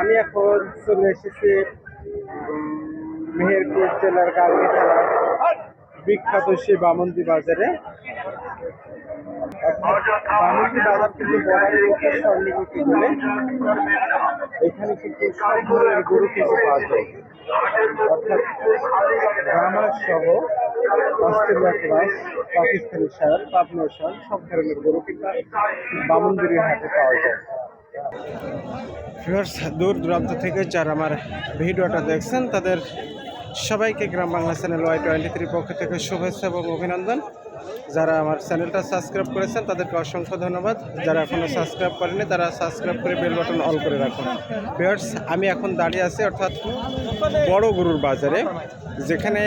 আমি এখন চলে এসেছি মেহেরপুর জেলার গাঙ্গি বিখ্যাত সেই বামন্দি বাজারে। বামন্দি বাজার কিন্তু স্বর্ণীগুটি বলে? এখানে কিন্তু সব ধরনের গরু কিন্তু পাওয়া যায়। অর্থাৎ সহ অস্ট্রেলিয়া ক্লাস পাকিস্তানি সার পাবনা সার সব ধরনের গরু কিন্তু বামুনগিরি হাটে পাওয়া যায়। দূর দূরান্ত থেকে যারা আমার ভিডিওটা দেখছেন, তাদের সবাইকে Gram Bangla channel Y twenty three পক্ষ থেকে শুভেচ্ছা এবং অভিনন্দন। যারা আমার চ্যানেলটা সাবস্ক্রাইব করেছেন, তাদেরকে অসংখ্য ধন্যবাদ। যারা এখনও সাবস্ক্রাইব করেনি তারা সাবস্ক্রাইব করে বেল বাটন অল করে রাখুন। ভিউয়ার্স আমি এখন দাঁড়িয়ে আছি অর্থাৎ বড় গরুর বাজারে, যেখানে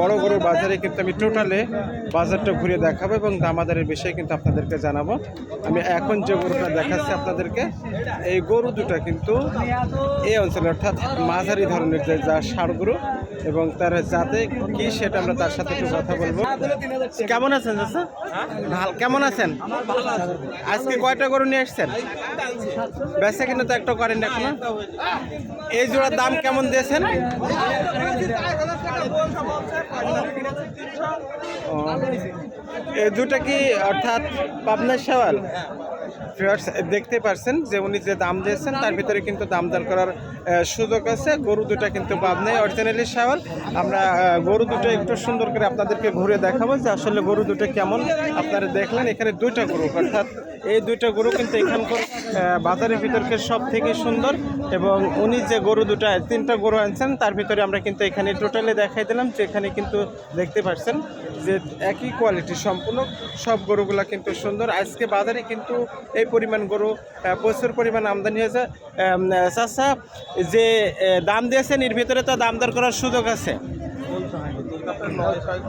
বড় গরুর বাজারে কিন্তু আমি টোটালে বাজারটা ঘুরে দেখাবো এবং দামাদারের বিষয়ে কিন্তু আপনাদেরকে জানাব। আমি এখন যে গরুটা দেখাচ্ছি আপনাদেরকে, এই গরু দুটা কিন্তু এই অঞ্চলে অর্থাৎ মাঝারি ধরনের যে যা ষাড় গরু এবং তার জাতে কি সেটা আমরা তার সাথে একটু কথা বলব। কেমন আছেন? ভালো। কেমন আছেন? আজকে কয়টা গরু নিয়ে এসছেন বেচা কিন্তু তো একটা করেন এখন। এই জোড়ার দাম কেমন দিয়েছেন? এই দুটা কি অর্থাৎ পাবনার সওয়াল Viewers, দেখতে পারছেন যে উনি যে দাম দিয়েছেন তার ভিতরে কিন্তু দাম দর করার সুযোগ আছে। গরু দুটা কিন্তু পাবনায় অরিজিনালি সাওয়াল আমরা গরু দুটো একটু সুন্দর করে আপনাদেরকে ঘুরে দেখাবো যে আসলে গরু দুটো কেমন আপনারা দেখলেন। এখানে দুইটা গরু অর্থাৎ এই দুইটা গরু কিন্তু এখানকার বাজারের ভিতরকে সব থেকে সুন্দর এবং উনি যে গরু দুটা তিনটা গরু আনছেন তার ভিতরে আমরা কিন্তু এখানে টোটালে দেখাই দিলাম যে এখানে কিন্তু দেখতে পাচ্ছেন যে একই কোয়ালিটি সম্পূর্ণ সব গরুগুলা কিন্তু সুন্দর। আজকে বাজারে কিন্তু এই পরিমাণ গরু প্রচুর পরিমাণ আমদানি হয়েছে। চাচা যে দাম দিয়েছেন এর ভিতরে তো দাম দর করার সুযোগ আছে।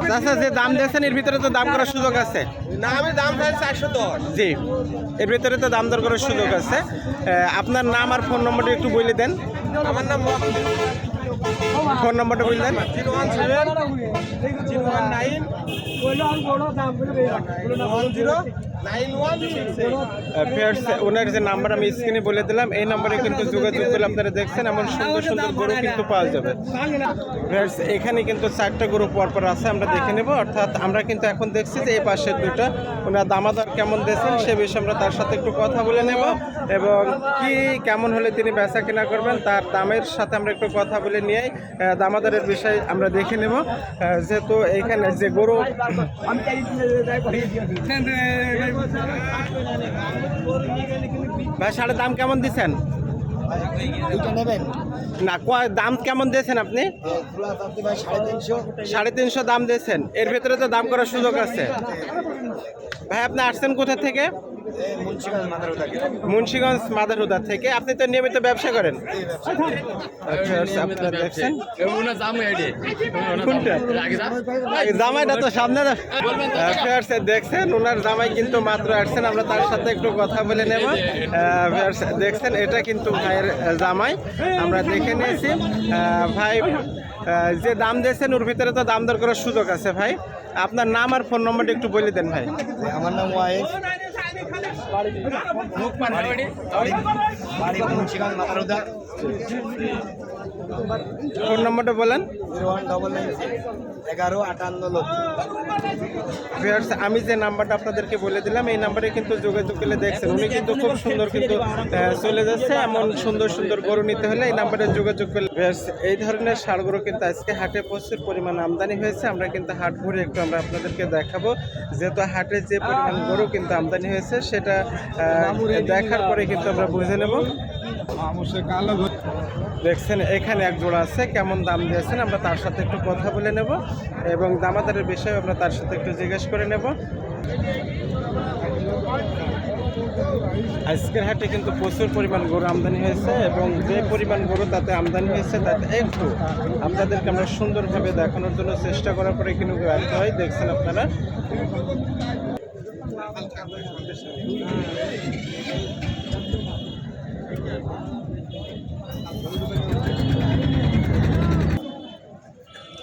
চাচা যে দাম দিয়েছেন এর ভিতরে তো দাম করার সুযোগ আছে। না আমি দাম চারশো দশ। জি এর ভিতরে তো দাম দর করার সুযোগ আছে। আপনার নাম আর ফোন নম্বরটা একটু বলে দেন। আমার নাম ফোন নম্বরটা বললেন zero one seven zero one nine zero ওনার যে নাম্বার আমি স্ক্রিনে বলে দিলাম, এই নাম্বারে কিন্তু যোগাযোগ করলে আপনারা দেখছেন, এমন সুন্দর সুন্দর গরু কিন্তু পাওয়া যাবে। এখানে কিন্তু চারটা গরু পরপর আছে, আমরা দেখে নেব। অর্থাৎ আমরা কিন্তু এখন দেখছি যে এই পাশের দুটো ওনার দামাদার কেমন দিয়েছেন, সে বিষয়ে আমরা তার সাথে একটু কথা বলে নেব। এবং কি, কেমন হলে তিনি বেচা কেনা করবেন, তার দামের সাথে আমরা একটু কথা বলে নিয়ে দামাদারের বিষয় আমরা দেখে নেব। যেহেতু এখানে যে গরু ভাই সাড়ে দাম কেমন দিচ্ছেন না, কয়, দাম কেমন দিয়েছেন আপনি? সাড়ে তিনশো দাম দিয়েছেন। এর ভেতরে তো দাম করার সুযোগ আছে। ভাই, আপনি আসছেন কোথা থেকে? মুন্সিগঞ্জ মাদারহুদা থেকে। আপনি তো নিয়মিত ব্যবসা করেন। আচ্ছা, আচ্ছা, দেখছেন জামাইটা তো সামনে। Viewers, দেখছেন ওনার জামাই কিন্তু মাত্র আসছেন। আমরা তার সাথে একটু কথা বলে নেব। দেখছেন এটা কিন্তু ভাইয়ের জামাই। আমরা দেখে নিয়েছি। ভাই যে দাম দিয়েছেন ওর ভিতরে তো দাম দর করার সুযোগ আছে ভাই। আপনার নাম আর ফোন নম্বরটা একটু বলে দেন ভাই। আমার নাম ওয়াইফ લોકમાન বাড়ি মুন্সিগঞ্জ মাথারুদা ফোন নম্বরটা বলেন। জিরো ওয়ান ডবল নাইন এগারো আটান্ন ভিউয়ার্স আমি যে নাম্বারটা আপনাদেরকে বলে দিলাম এই নাম্বারে কিন্তু যোগাযোগ করলে দেখছেন উনি কিন্তু খুব সুন্দর কিন্তু চলে যাচ্ছে। এমন সুন্দর সুন্দর গরু নিতে হলে এই নাম্বারে যোগাযোগ করলে এই ধরনের গরু কিন্তু আজকে হাটে প্রচুর পরিমাণ আমদানি হয়েছে। আমরা কিন্তু হাট ঘুরে একটু আমরা আপনাদেরকে দেখাবো। যেহেতু হাটে যে পরিমাণ গরু কিন্তু আমদানি হয়েছে সেটা দেখার পরে কিন্তু আমরা বুঝে নেব। দেখছেন, এখানে এক জোড়া আছে, কেমন দাম দিয়েছেন আমরা তার সাথে একটু কথা বলে নেব এবং দামাদারের বিষয়ে আমরা তার সাথে একটু জিজ্ঞেস করে নেব। আজকের হাটে কিন্তু প্রচুর পরিমাণ গরু আমদানি হয়েছে এবং যে পরিমাণ গরু তাতে আমদানি হয়েছে তাতে একটু আপনাদেরকে আমরা সুন্দরভাবে দেখানোর জন্য চেষ্টা করার পরে কিন্তু ব্যর্থ হয় দেখছেন আপনারা?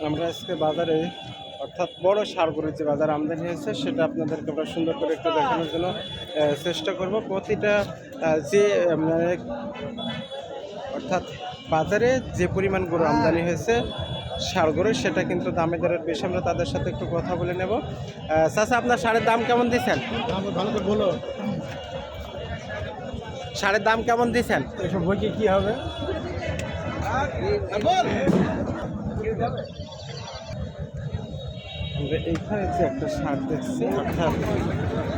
আমরা আজকে বাজারে অর্থাৎ বড় সারগরুর যে বাজার আমদানি হয়েছে সেটা আপনাদেরকে আমরা সুন্দর করে একটু দেখানোর জন্য চেষ্টা করব। প্রতিটা যে মানে অর্থাৎ বাজারে যে পরিমাণ গরু আমদানি হয়েছে সার গরু সেটা কিন্তু দামে দরের বেশি। আমরা তাদের সাথে একটু কথা বলে নেব। চাচা আপনার সারের দাম কেমন দিচ্ছেন? ভালো করে বলো। সারের দাম কেমন দিচ্ছেন? এসব বইকে কী হবে? আমরা এইখানে যে একটা সার দেখছি, অর্থাৎ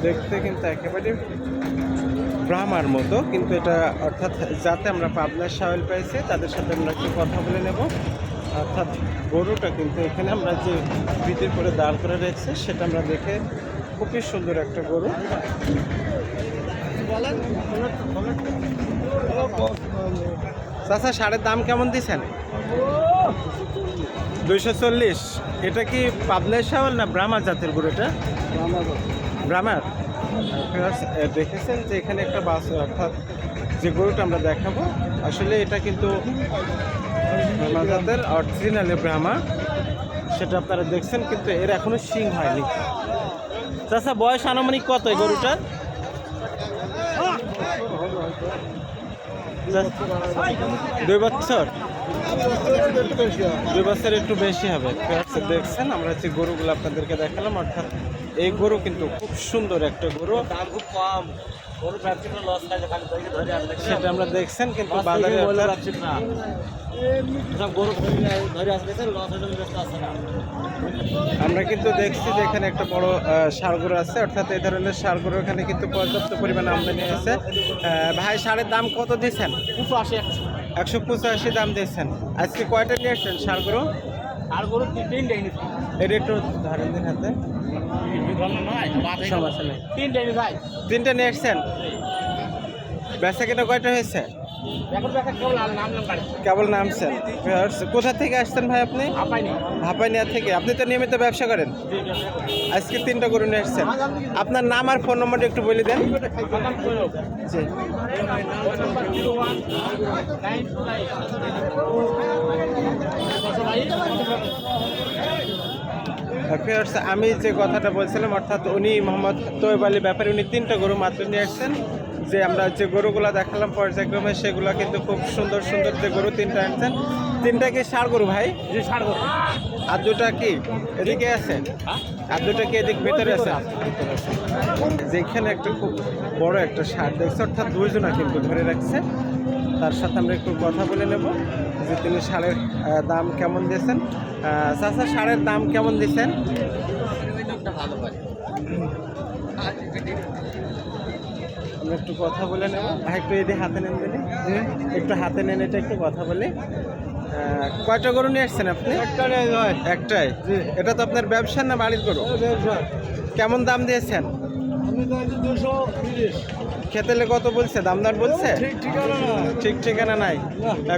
দেখতে কিন্তু একেবারে ব্রাহ্মার মতো, কিন্তু এটা অর্থাৎ যাতে আমরা পাবনার সাওয়েল পাইছি, তাদের সাথে আমরা একটু কথা বলে নেব। অর্থাৎ গরুটা কিন্তু এখানে আমরা যে ভিতর করে দাঁড় করে রেখেছি, সেটা আমরা দেখে খুবই সুন্দর একটা গরু। চাচা, সারের দাম কেমন দিচ্ছেন? দুইশো চল্লিশ। এটা কি পাবনার শাওয়াল না ব্রাহ্মা জাতের গরু এটা? ব্রাহ্মার? দেখেছেন যে এখানে একটা বাস, অর্থাৎ যে গরুটা আমরা দেখাবো, আসলে এটা কিন্তু ব্রাহ্মা জাতের অরিজিনালি ব্রাহ্মা সেটা আপনারা দেখছেন, কিন্তু এর এখনও শিং হয়নি। চাচা, বয়স আনুমানিক কত এই গরুটার দুই বছর। দুই বছর একটু বেশি হবে। দেখছেন আমরা যে গরুগুলো আপনাদেরকে দেখালাম অর্থাৎ এই গরু কিন্তু খুব সুন্দর একটা গরু। দাম খুব কম। সেটা আমরা দেখছেন কিন্তু বাজারে আমরা কিন্তু দেখছি যে এখানে একটা বড় সার গরু আছে। অর্থাৎ এই ধরনের সার গরু এখানে কিন্তু পর্যাপ্ত পরিমাণে আমদানি আছে আহ, ভাই সারের দাম কত দিচ্ছেন? দুশো আশি একশো। একশো পঁচাশি দাম দিয়েছেন। আজকে কয়টা নিয়ে আসছেন? সার গরু? আর গরু এটা একটু ধরেন দিন হাতে। সমস্যা নেই তিনটে ভাই তিনটা নিয়ে আসছেন? বেচা কেনা কয়টা হয়েছে? কেবল নামছেন। কোথা থেকে আসছেন ভাই আপনি? আপাইনি ভাপানিয়া থেকে। আপনি তো নিয়মিত ব্যবসা করেন? আজকে তিনটা গরু নিয়ে আসছেন। আপনার নাম আর ফোন নম্বরটা একটু বলে দেন। আমি যে কথাটা বলছিলাম অর্থাৎ উনি মোহাম্মদ তোয়েব আলী ব্যাপারে উনি তিনটা গরু মাত্র নিয়ে আসছেন। যে আমরা যে গরুগুলো দেখালাম পর্যায়ক্রমে সেগুলো কিন্তু খুব সুন্দর সুন্দর যে গরু তিনটা আনছেন। তিনটা কি সার গরু ভাই? জি ষাট গরু। আর দুটা কি? এদিকে আছে? আর দুটা কি এদিক ভেতরে আছে? যেখানে একটা খুব বড় একটা সার দেখছে অর্থাৎ দুইজনা কিন্তু ধরে রাখছে। তার সাথে আমরা একটু কথা বলে নেব যে তিনি সারের দাম কেমন দিয়েছেন। চাচা সারের দাম কেমন দিয়েছেন? ভালো পাই আমরা একটু কথা বলে নেব। ভাই একটু এদিকে হাতে নেন দিলে একটু হাতে নেন এটা একটু কথা বলি। কয়টা গরু নিয়ে আসছেন আপনি? একটাই এটা তো আপনার ব্যবসা না বাড়ির গরু? কেমন দাম দিয়েছেন? খেতেলে কত বলছে? দামদার বলছে? ঠিক ঠিকানা ঠিক ঠিকানা নাই।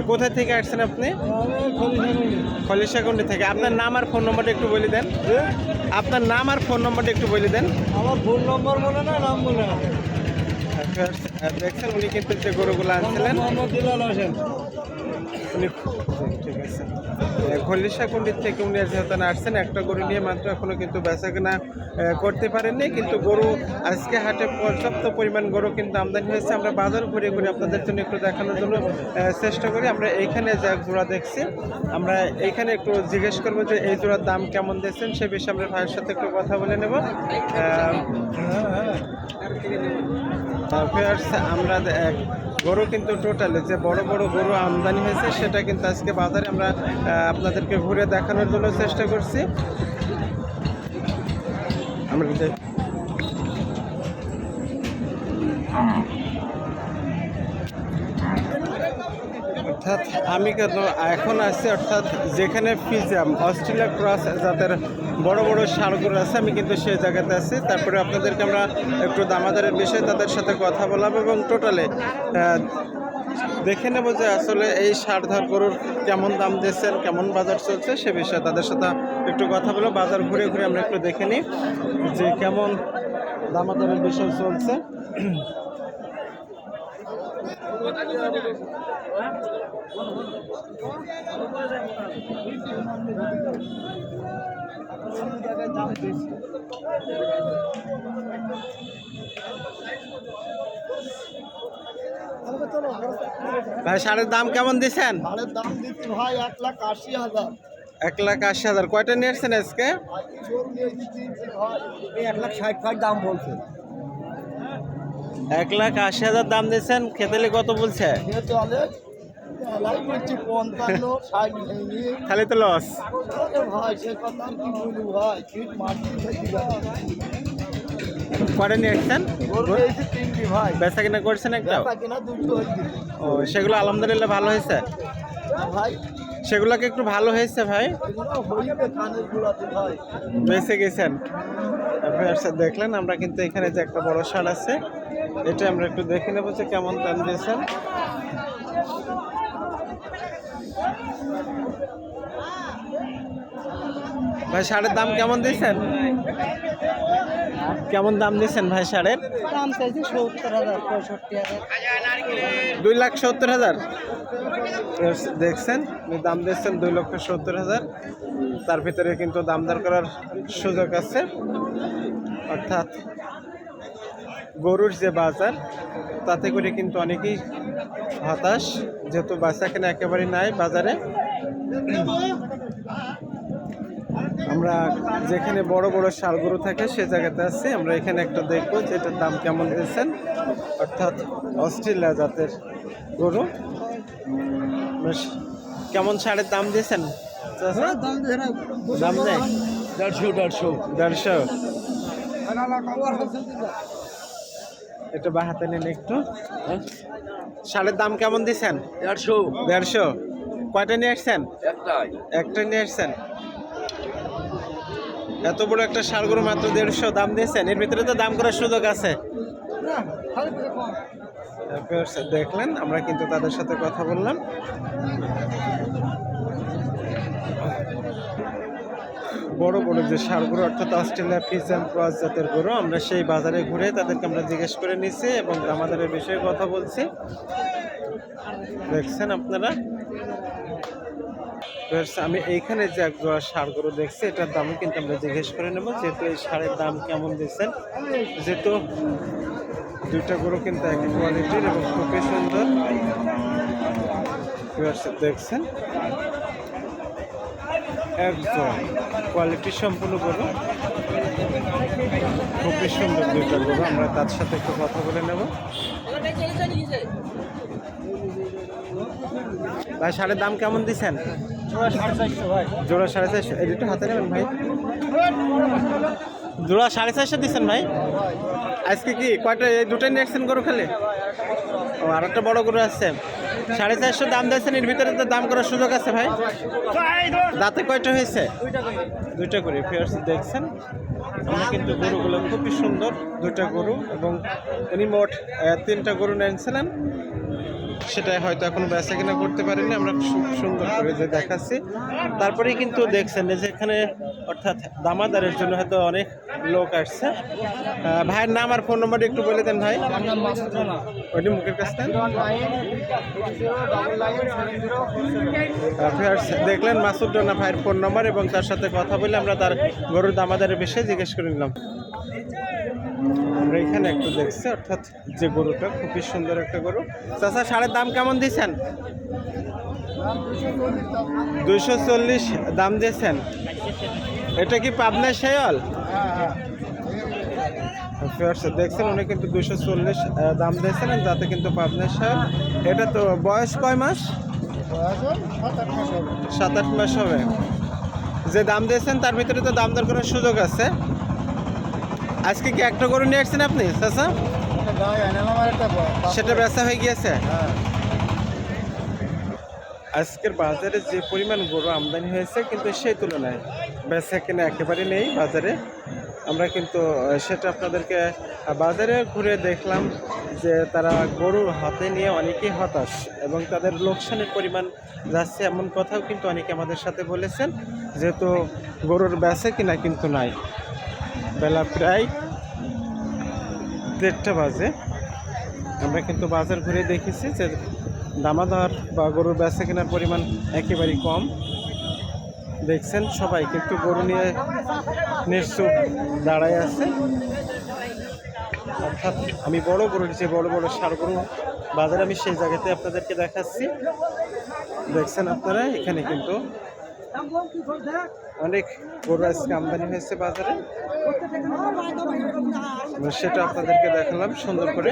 কোথা থেকে আসছেন আপনি? খলিশাকুন্ডি থেকে। আপনার নাম আর ফোন নম্বরটা একটু বলে দেন। আপনার নাম আর ফোন নম্বরটা একটু বলে দেন। আমার ফোন নম্বর মনে না নাম মনে আহ, দেখছেন উনি কিন্তু যে গরুগুলো আনছিলেন? ঠিক আছে। খলিশাকুন্ডির থেকে উনি যেহেতু আসছেন একটা গরু নিয়ে মাত্র এখনও কিন্তু বেচা করতে পারেননি। কিন্তু গরু আজকে হাটে পর্যাপ্ত পরিমাণ গরু কিন্তু আমদানি হয়েছে। আমরা বাজার ঘুরে ঘুরে আপনাদের জন্য একটু দেখানোর জন্য চেষ্টা করি। আমরা এইখানে যে জোড়া দেখছি আমরা এইখানে একটু জিজ্ঞেস করব যে এই জোড়ার দাম কেমন দিচ্ছেন সে বিষয়ে আমরা ভাইয়ের সাথে একটু কথা বলে নেব। ফেয়ার্স আমরা গরু কিন্তু টোটালি যে বড় বড় গরু আমদানি হয়েছে, সেটা কিন্তু আজকে বাজারে আমরা আপনাদেরকে ঘুরে দেখানোর জন্য চেষ্টা করছি। আমরা যে- অর্থাৎ আমি কেন এখন আছি, অর্থাৎ যেখানে ফিজাম অস্ট্রেলিয়া ক্রস জাতের বড় বড় সারগুলো আছে, আমি কিন্তু সেই জায়গাতে আছি। তারপরে আপনাদেরকে আমরা একটু দামাদারের বিষয়ে তাদের সাথে কথা বলাবো এবং টোটালে দেখে নেব যে আসলে এই সারধার গরুর কেমন দাম দিচ্ছেন কেমন বাজার চলছে, সে বিষয়ে তাদের সাথে একটু কথা বলে বাজার ঘুরে ঘুরে আমরা একটু দেখে নিই যে কেমন দামাদারের বিষয় চলছে। ভাই সারের দাম কেমন দিচ্ছেন? দাম দিচ্ছি ভাই এক লাখ আশি হাজার। এক লাখ আশি হাজার। কয়টা নিয়েছেন আজকে? নিয়ে দিচ্ছি ভাই। এক লাখ ষাট ষাট দাম বলছে। এক লাখ আশি হাজার দাম দিচ্ছেন খেতেলে কত বলছে? খালি তো লস আরে ভাই সে কথা আর কি বলব ভাই ফিট মারছি থাকি কয়টা নিয়েছেন গরু পেয়েছি তিনটি ভাই বেচা কিনা করছেন একটা ও, সেগুলো আলহামদুলিল্লাহ ভালো হয়েছে? ভাই সেগুলোকে একটু ভালো হয়েছে ভাই? বেঁচে গেছেন। দেখলেন, আমরা কিন্তু এখানে যে একটা বড় শাল আছে এটা আমরা একটু দেখে নেব যে কেমন দাম দিয়েছেন। ভাই শাড়ের দাম কেমন দিয়েছেন? কেমন দাম দিয়েছেন ভাই শাড়ের? দাম চাইছি সত্তর হাজার পঁয়ষট্টি হাজার। দুই লাখ সত্তর হাজার। দেখছেন দাম দিচ্ছেন দুই লক্ষ সত্তর হাজার। তার ভিতরে কিন্তু দাম দর করার সুযোগ আছে। অর্থাৎ গরুর যে বাজার তাতে করে কিন্তু অনেকেই হতাশ যেহেতু বাচ্চা কেনা একেবারেই নাই বাজারে। আমরা যেখানে বড় বড় শাল গরু থাকে সে জায়গাতে আছি আমরা এখানে একটা দেখব যে এটার দাম কেমন দিয়েছেন। অর্থাৎ অস্ট্রেলিয়া জাতের গরু। বেশ কেমন সারের দাম দিয়েছেন? চাচা? দাম দেয় দেড়শো দেড়শো। দেড়শো। এটা বা হাতে নিন একটু। শাড়ের দাম কেমন দিচ্ছেন? দেড়শো। দেড়শো। কয়টা নিয়ে আসছেন? একটাই। একটা নিয়ে আসছেন। এত বড় একটা শাল গরু মাত্র দেড়শো দাম দিয়েছেন। এর ভিতরে তো দাম করার সুযোগ আছে। দেখলেন আমরা কিন্তু তাদের সাথে কথা বললাম। বড় বড় যে সার গরু অর্থাৎ অস্ট্রেলিয়া ফিজাম ক্রস জাতের গরু, আমরা সেই বাজারে ঘুরে তাদেরকে আমরা জিজ্ঞেস করে নিছি এবং আমাদের বিষয়ে কথা বলছি। দেখছেন আপনারা? আমি এইখানে যে এক জোড়া সার গরু দেখছি, এটার দামও কিন্তু আমরা জিজ্ঞেস করে নেব, যেহেতু এই সারের দাম কেমন দিচ্ছেন। যেহেতু দুইটা গরু কিন্তু একই কোয়ালিটির এবং খুবই সুন্দর। দেখছেন? একদম। কোয়ালিটি সম্পূর্ণ গরু খুবই সুন্দর দুইটা গরু আমরা তার সাথে একটু কথা বলে নেব। ভাই সারের দাম কেমন দিচ্ছেন? সাড়ে চারশো ভাই। জোড়া সাড়ে চারশো। এই দুটো হাতে নেবেন ভাই? জোড়া সাড়ে চারশো দিচ্ছেন ভাই? আজকে কি? কয়টা? এই দুটো নিয়ে আসছেন গরু খালি। ও আর একটা বড় গরু আসছে। সাড়ে চারশো দাম দিয়েছেন, এর ভিতরে তো দাম করার সুযোগ আছে ভাই। দাঁতে কয়টা হয়েছে? দুইটা করে ফেয়ার্স দেখছেন। উনি কিন্তু গরুগুলো খুবই সুন্দর, দুইটা গরু এবং উনি মোট তিনটা গরু নিয়েছিলেন। সেটা হয়তো এখন বেচা কিনা করতে পারিনি, আমরা খুব সুন্দর করে যে দেখাচ্ছি। তারপরেই কিন্তু দেখছেন যে এখানে অর্থাৎ দামাদারের জন্য হয়তো অনেক লোক আসছে। ভাইয়ের নাম আর ফোন নম্বরটা একটু বলে দেন ভাই। ওইটি মুখের কাছ থেকে। দেখলেন মাসুদ রানা ভাইয়ের ফোন নম্বর এবং তার সাথে কথা বলে আমরা তার গরুর দামাদারের বিষয়ে জিজ্ঞেস করে নিলাম। আমরা এখানে একটু দেখছি, অর্থাৎ যে গরুটা খুবই সুন্দর একটা গরু। চাচা, সারের দাম কেমন দিয়েছেন? দুইশো চল্লিশ দাম দিয়েছেন। এটা কি পাবনা শেয়াল? দেখছেন, উনি কিন্তু দুশো চল্লিশ দাম দিয়েছেন যাতে কিন্তু পাবনা শেয়াল। এটা তো বয়স কয় মাস? সাত আট মাস হবে। যে দাম দিয়েছেন, তার ভিতরে তো দাম দর করার সুযোগ আছে। আজকে কি একটা গরু নিয়ে আসছেন আপনি, চাচা? সেটা বেচা হয়ে গিয়েছে? আজকের বাজারে যে পরিমাণ গরু আমদানি হয়েছে কিন্তু সেই তুলনায় বেচা কিনা একেবারে নেই বাজারে। আমরা কিন্তু সেটা আপনাদেরকে বাজারে ঘুরে দেখলাম যে তারা গরু হাতে নিয়ে অনেকেই হতাশ এবং তাদের লোকসানের পরিমাণ যাচ্ছে এমন কথাও কিন্তু অনেকে আমাদের সাথে বলেছেন, যেহেতু গরুর বেচা কিনা কিন্তু নাই। বেলা প্রায় দেড়টা বাজে। আমরা কিন্তু বাজার ঘুরে দেখেছি যে দামাদার বা গরুর বেচা কেনার পরিমাণ একেবারেই কম। দেখছেন সবাই কিন্তু গরু নিয়ে নিশ্চুপ দাঁড়ায় আছে। অর্থাৎ আমি বড় গরুর যে বড় বড় সার গরু বাজারে আমি সেই জায়গাতে আপনাদেরকে দেখাচ্ছি। দেখছেন আপনারা? এখানে কিন্তু অনেক গরু আজকে আমদানি হয়েছে বাজারে। সেটা আপনাদেরকে দেখালাম সুন্দর করে।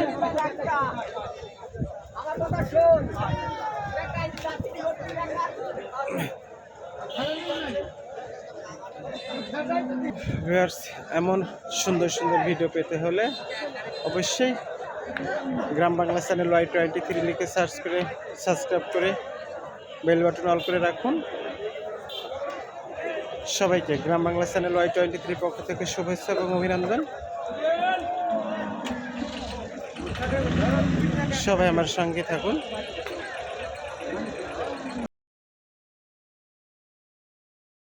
এমন সুন্দর সুন্দর ভিডিও পেতে হলে অবশ্যই Gram Bangla channel Y twenty three লিখে সার্চ করে, সাবস্ক্রাইব করে, বেল বাটন অল করে রাখুন। সবাইকে Gram Bangla channel Y twenty three পক্ষ থেকে শুভেচ্ছা এবং অভিনন্দন। সবাই আমার সঙ্গে থাকুন।